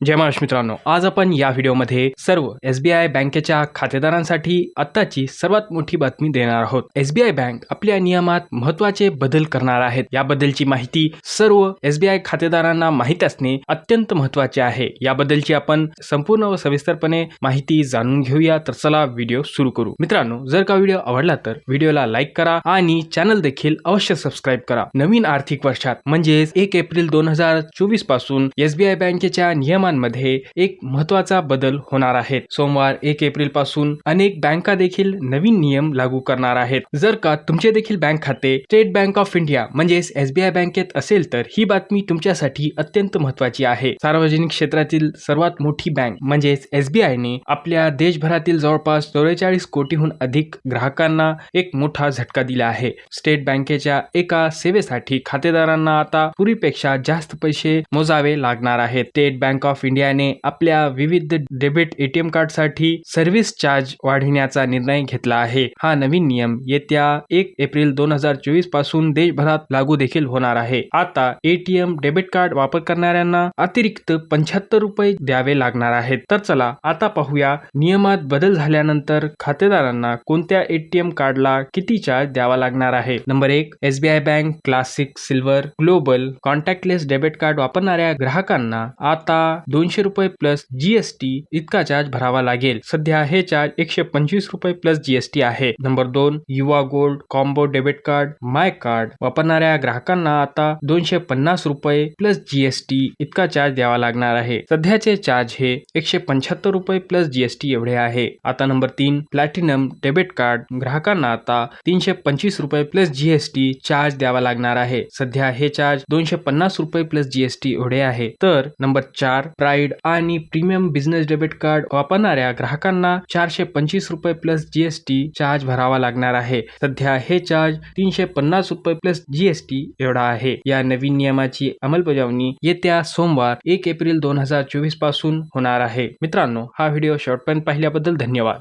जय महाराष्ट्र मित्रांनो आज आपण या व्हिडिओमध्ये सर्व एस बी आय बँकेच्या खातेदारांसाठी आत्ताची सर्वात मोठी बातमी देणार आहोत. एस बी आय बँक आपल्या नियमात महत्त्वाचे बदल करणार आहेत. याबद्दलची माहिती सर्व एस बी आय खातेदारांना माहीत असणे अत्यंत महत्त्वाचे आहे. याबद्दलची आपण संपूर्ण व सविस्तरपणे माहिती जाणून घेऊया. तर चला व्हिडिओ सुरू करू. मित्रांनो जर का व्हिडिओ आवडला तर व्हिडिओला लाईक करा आणि चॅनल देखील अवश्य सबस्क्राईब करा. नवीन आर्थिक वर्षात म्हणजेच एक एप्रिल दोन हजार चोवीसपासून एसबीआय बँकेच्या नियम नियमांमध्ये एक महत्त्वाचा बदल होणार आहे. सोमवार एक एप्रिलपासून अनेक बँका देखील नवीन नियम लागू करणार आहेत. जर का तुमचे देखील बँक खाते स्टेट बँक ऑफ इंडिया म्हणजेच एसबीआय बँकेत असेल तर ही बातमी तुमच्यासाठी अत्यंत महत्वाची आहे. सार्वजनिक क्षेत्रातील सर्वात मोठी बँक म्हणजेच एसबीआयने आपल्या देशभरातील जवळपास चौवेचाळीस कोटीहून अधिक ग्राहकांना एक मोठा झटका दिला आहे. स्टेट बँकेच्या एका सेवेसाठी खातेदारांना आता पूर्वीपेक्षा जास्त पैसे मोजावे लागणार आहेत. स्टेट बँक ऑफ ऑफ इंडियाने आपल्या विविध डेबिट एटीएम कार्डसाठी सर्व्हिस चार्ज वाढविण्याचा निर्णय घेतला आहे. हा नवीन नियम येत्या एक एप्रिल दोन हजार चोवीसपासून देशभरात लागू देखील होणार आहे. आता एटीएम डेबिट कार्ड वापर करणाऱ्यांना अतिरिक्त पंच्याहत्तर रुपये द्यावे लागणार आहेत. तर चला आता पाहूया नियमात बदल झाल्यानंतर खातेदारांना कोणत्या एटीएम कार्डला किती चार्ज द्यावा लागणार आहे. नंबर एक SBI bank classic silver global contactless debit card वापरणाऱ्या ग्राहकांना आता दोनशे रुपये प्लस जीएसटी इतका चार्ज भरावा लागेल. सध्या हे चार्ज एकशे पंचवीस रुपये प्लस जीएसटी आहे. नंबर दोन Yuva gold combo debit card my card वापरणाऱ्या ग्राहकांना आता दोनशे पन्नास रुपये प्लस जीएसटी इतका चार्ज द्यावा लागणार आहे. सध्याचे चार्ज हे एकशे पंच्याहत्तर रुपये प्लस जीएसटी एवढे आहे. आता नंबर तीन प्लॅटिनम डेबिट कार्ड ग्राहकांना आता तीनशे पंचवीस रुपये प्लस जीएसटी चार्ज द्यावा लागणार आहे. सध्या हे चार्ज दोनशे पन्नास रुपये प्लस जीएसटी एवढे आहे. तर नंबर चार प्राईड आणि प्रीमियम बिझनेस डेबिट कार्ड वापरणाऱ्या ग्राहकांना चारशे पंचवीस रुपये प्लस जीएसटी चार्ज भरावा लागणार आहे. सध्या हे चार्ज तीनशे पन्नास रुपये प्लस जीएसटी एवढा आहे. या नवीन नियमाची अंमलबजावणी येत्या सोमवार एक एप्रिल दोन हजार चोवीसपासून होणार आहे. मित्रांनो हा व्हिडिओ शेवटपर्यंत पाहिल्याबद्दल धन्यवाद.